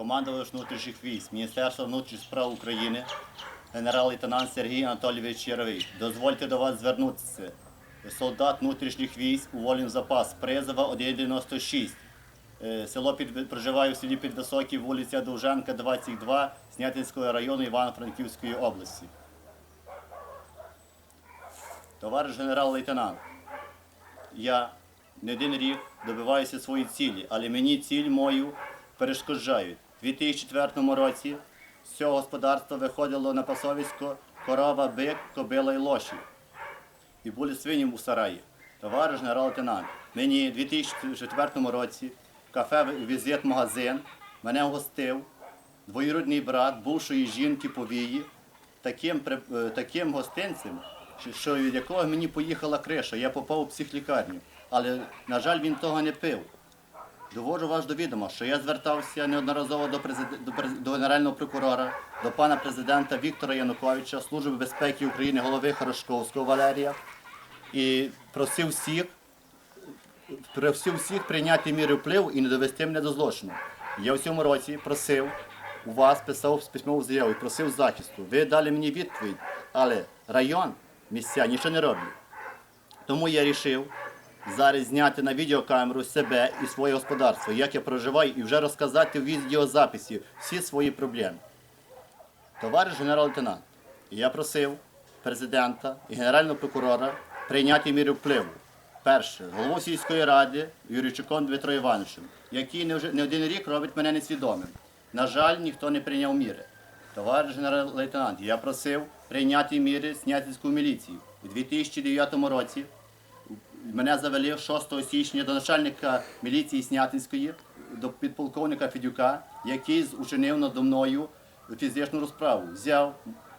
командувач внутрішніх військ Міністерства внутрішніх справ України, генерал-лейтенант Сергій Анатолійович Яровий. Дозвольте до вас звернутися. Солдат внутрішніх військ в запас призова 196. Е, Село під проживаю в селі Підвисокій, вулиця Довженка, 22, Снятинського району Івано-Франківської області. Товариш генерал-лейтенант, я не один рік добиваюся своєї цілі, але мені ціль мою перешкоджають. У 2004 році з цього господарства виходило на пасовисько корова, бик, кобила і лоші. І були свині у сараї. Товариш генерал-лейтенант, мені у 2004 році кафе візит магазин мене гостив двоюродний брат бувшої жінки повії таким, е, таким гостинцем, що від якого мені поїхала криша. Я попав у психлікарню. Але, на жаль, він того не пив. Доводжу вас до відома, що я звертався неодноразово до, президе- до, през- до генерального прокурора, до пана президента Віктора Януковича, Служби безпеки України, голови Хорошковського Валерія і просив всіх, просив всіх прийняти міри впливу і не довести мене до злочину. Я в цьому році просив у вас, писав письмову заяву і просив захисту. Ви дали мені відповідь, але район, місця нічого не роблять. Тому я вирішив зараз зняти на відеокамеру себе і своє господарство, як я проживаю, і вже розказати в відеозаписі всі свої проблеми. Товариш генерал-лейтенант, я просив президента і генерального прокурора прийняти міри впливу. Перше, голову сільської ради Юрійчуком Дмитро Івановичем, який не, вже, не один рік робить мене несвідомим. На жаль, ніхто не прийняв міри. Товариш генерал-лейтенант, я просив прийняти міри Снятинську міліцію. У 2009 році мене завели 6 січня до начальника міліції Снятинської, до підполковника Федюка, який учинив надо мною фізичну розправу. Взяв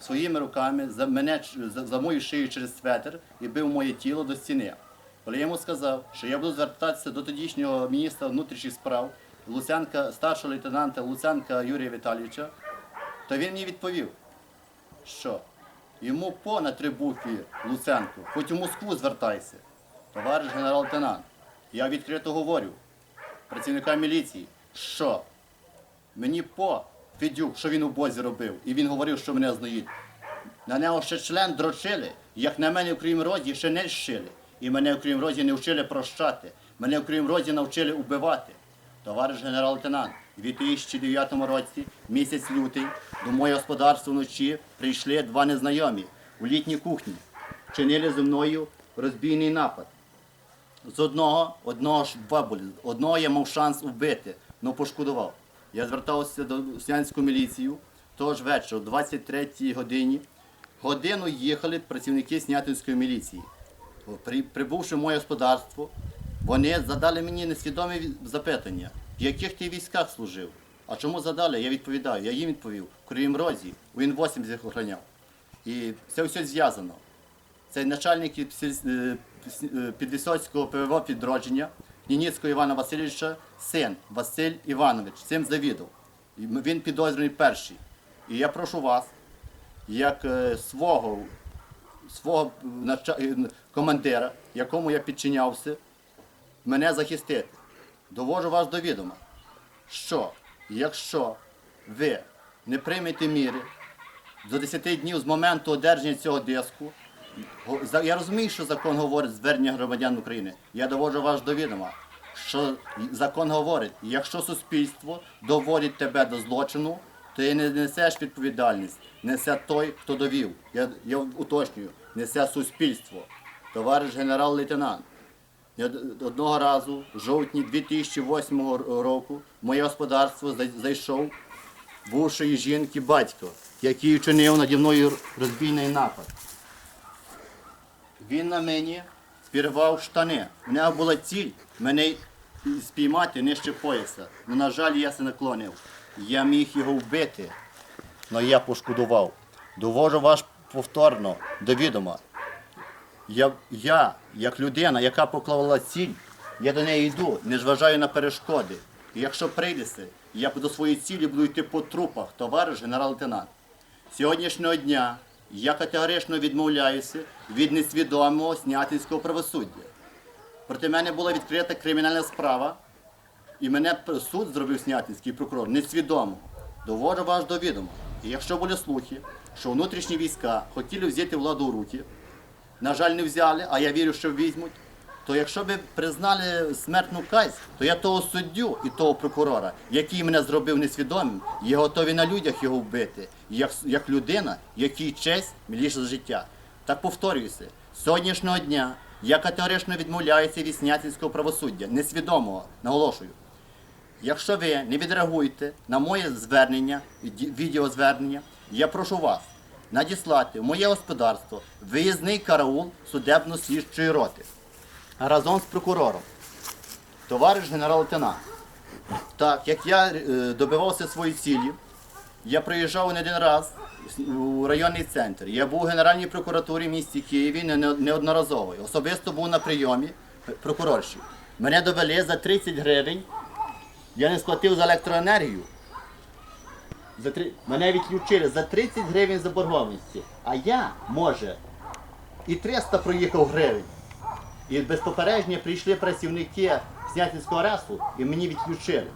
своїми руками за мене за, мою шию через светр і бив моє тіло до стіни. Коли я йому сказав, що я буду звертатися до тодішнього міністра внутрішніх справ Луценка, старшого лейтенанта Луценка Юрія Віталійовича, то він мені відповів, що йому понад три букви Луценко, хоч у Москву звертайся. Товариш генерал-лейтенант, я відкрито говорю працівникам міліції, що мені по Федюк, що він у бозі робив, і він говорив, що мене знають. На нього ще член дрочили, як на мене в Крім Розі ще не щили. І мене в Крім Розі не вчили прощати. Мене в Крім Розі навчили убивати. Товариш генерал-лейтенант, у 2009 році, місяць лютий, до моєго господарства вночі прийшли два незнайомі у літній кухні. Чинили зі мною розбійний напад. З одного, одного ж два. Одного я мав шанс вбити, але пошкодував. Я звертався до снянську міліцію, того ж вечора, о 23 годині. Годину їхали працівники Снятинської міліції. При, прибувши в моє господарство, вони задали мені несвідомі запитання, в яких ти військах служив. А чому задали? Я відповідаю. Я їм відповів, в Кривім Розі, він 80 охороняв. І це все зв'язано. Це начальник е, Підвисоцького ПВО підродження Нініцького Івана Васильовича, син Василь Іванович, цим завідав. Він підозрюваний перший. І я прошу вас, як е, свого, свого е, командира, якому я підчинявся, мене захистити. Довожу вас до відома, що якщо ви не приймете міри до 10 днів з моменту одержання цього диску, Я розумію, що закон говорить звернення громадян України. Я доводжу вас до відома, що закон говорить, якщо суспільство доводить тебе до злочину, то ти не несеш відповідальність, несе той, хто довів. Я, я уточнюю, несе суспільство. Товариш генерал-лейтенант. Одного разу, в жовтні 2008 року, в моє господарство зайшов бувшої жінки батько, який вчинив наді мною розбійний напад. Він на мені спірвав штани. У нього була ціль мене спіймати нижче пояса. Ну, на жаль, я се наклонив. Я міг його вбити, але я пошкодував. Довожу вас повторно до відома. Я, я, як людина, яка поклала ціль, я до неї йду, не зважаю на перешкоди. І якщо прийдеться, я до своєї цілі буду йти по трупах, товариш генерал-лейтенант. Сьогоднішнього дня я категорично відмовляюся від несвідомого снятинського правосуддя. Проти мене була відкрита кримінальна справа І мене суд зробив Снятинський прокурор несвідомо. Доводжу вас до відома. І якщо були слухи, що внутрішні війська хотіли взяти владу в руки, на жаль, не взяли, а я вірю, що візьмуть. То якщо б признали смертну казнь, то я того суддю і того прокурора, який мене зробив несвідомим, є готові на людях його вбити, як, як людина, якій честь міліше за життя. Так повторююся, з сьогоднішнього дня я категорично відмовляюся від снятинського правосуддя, несвідомого, наголошую. Якщо ви не відреагуєте на моє звернення, відеозвернення, я прошу вас надіслати в моє господарство виїзний караул судебно-слідчої роти разом з прокурором, товариш генерал-лейтенант. Так, як я е, добивався своєї цілі, я приїжджав не один раз у районний центр. Я був у Генеральній прокуратурі в місті Києві не- не- неодноразово. Особисто був на прийомі прокурорші. Мене довели за 30 гривень. Я не сплатив за електроенергію. За три... Мене відключили за 30 гривень заборгованості. А я, може, і 300 проїхав гривень. І без попередження прийшли працівники Снятинського аресту і мені відключили.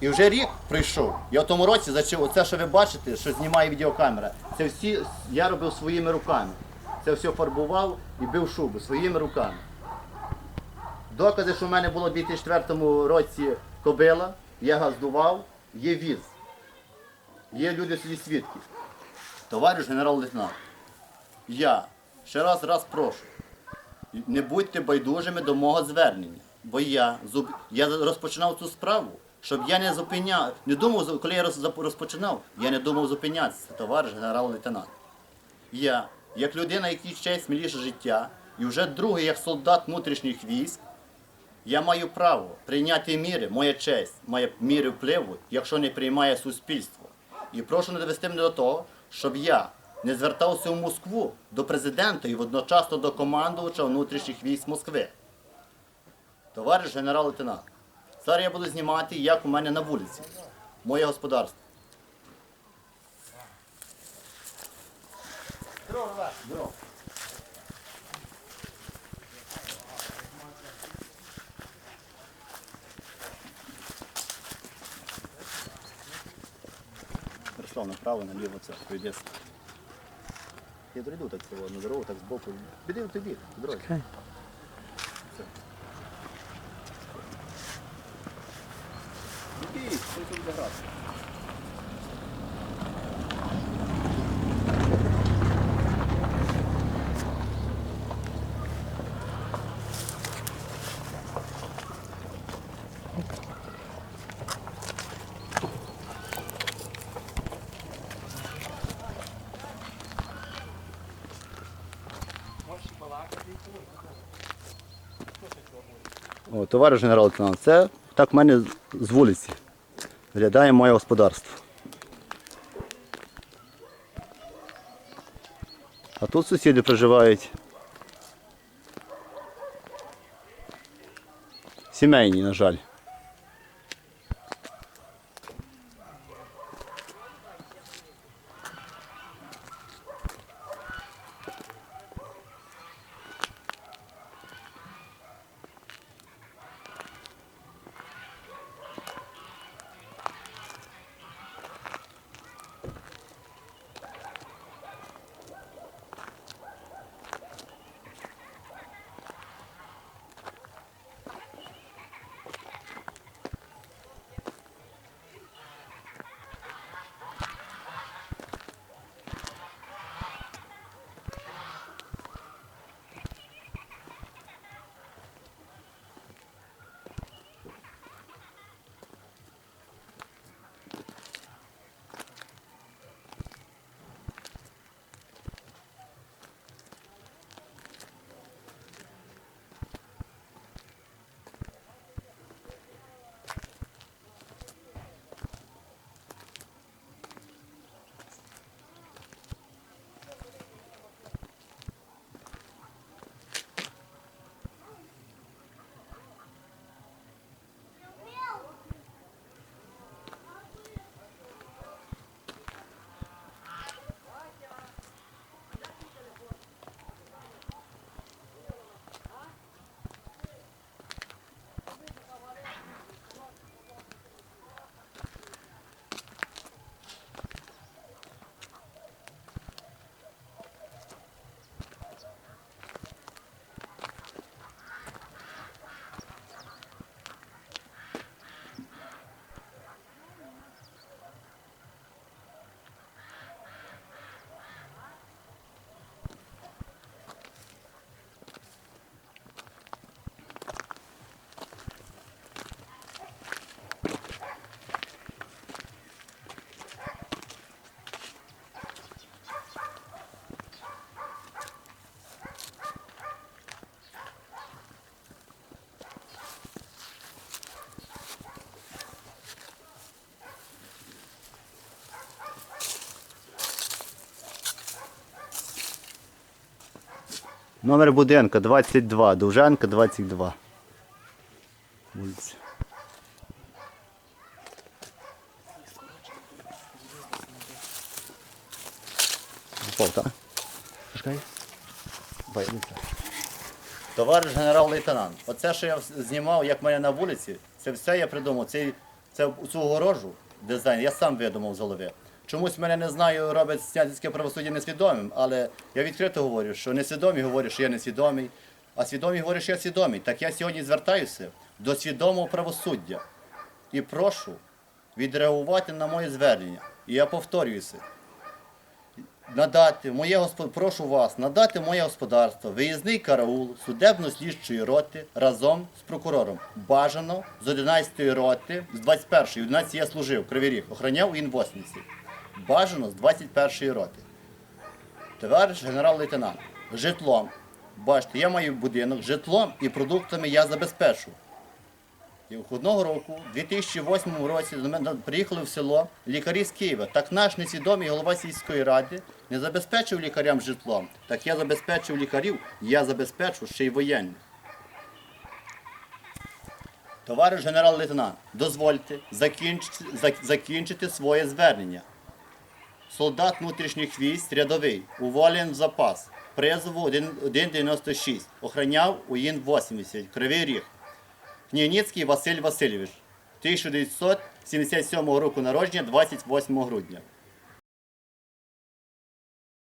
І вже рік пройшов. Я в тому році зачав оце, що ви бачите, що знімає відеокамера. Це всі я робив своїми руками. Це все фарбував і бив шубу своїми руками. Докази, що в мене було у 2004 році кобила, я газдував, є віз. Є люди свідки. Товариш генерал-лейтенант, я ще раз раз прошу, не будьте байдужими до мого звернення, бо я, зуб- я розпочинав цю справу, щоб я не зупиняв, не думав, коли я розпочинав, я не думав зупинятися, товариш генерал-лейтенант. Я, як людина, якій честь міліше життя, і вже другий як солдат внутрішніх військ, я маю право прийняти міри, моя честь має міри впливу, якщо не приймає суспільство. І прошу не довести мене до того, щоб я не звертався в Москву до президента і водночасно до командувача внутрішніх військ Москви. Товариш генерал-лейтенант, зараз я буду знімати, як у мене на вулиці, моє господарство. Здорово. Прийшов направо, наліво це пройде. Я прийду так цього, на дорогу, так збоку. Піди в тобі, по О, товариш генерал-лейтенант, це так в мене з вулиці. Виглядає моє господарство. А тут сусіди проживають. Сімейні, на жаль. Номер будинку 22, Довженка 22. Вулиця. Попав, так? Пускай. Товариш генерал-лейтенант, оце, що я знімав, як мене на вулиці, це все я придумав. Це, це цю огорожу, дизайн, я сам видумав з голови. Чомусь мене не знаю, робить снятське правосуддя несвідомим, але я відкрито говорю, що несвідомі говорять, що я несвідомий, а свідомі говорять, що я свідомий. Так я сьогодні звертаюся до свідомого правосуддя і прошу відреагувати на моє звернення. І я повторююся, надати моє госпо- прошу вас надати моє господарство, виїзний караул судебно-слідчої роти разом з прокурором. Бажано з 11-ї роти, з 21-ї, 11 я служив, Кривий Ріг, охороняв у Інвосниці. Бажано з 21-ї роти. Товариш генерал-лейтенант, житлом. Бачите, я маю будинок, житлом і продуктами я забезпечу. І одного року, у 2008 році, до мене приїхали в село лікарі з Києва. Так наш несвідомий голова сільської ради не забезпечив лікарям житлом. Так я забезпечив лікарів, я забезпечу ще й воєнних. Товариш генерал-лейтенант, дозвольте закінчити, закінчити своє звернення. Солдат внутрішніх військ рядовий, уволен в запас, призову 1 1,96, охраняв УІН 80, Кривий Ріг. Хмельницький Василь Васильович, 1977 року народження, 28 грудня.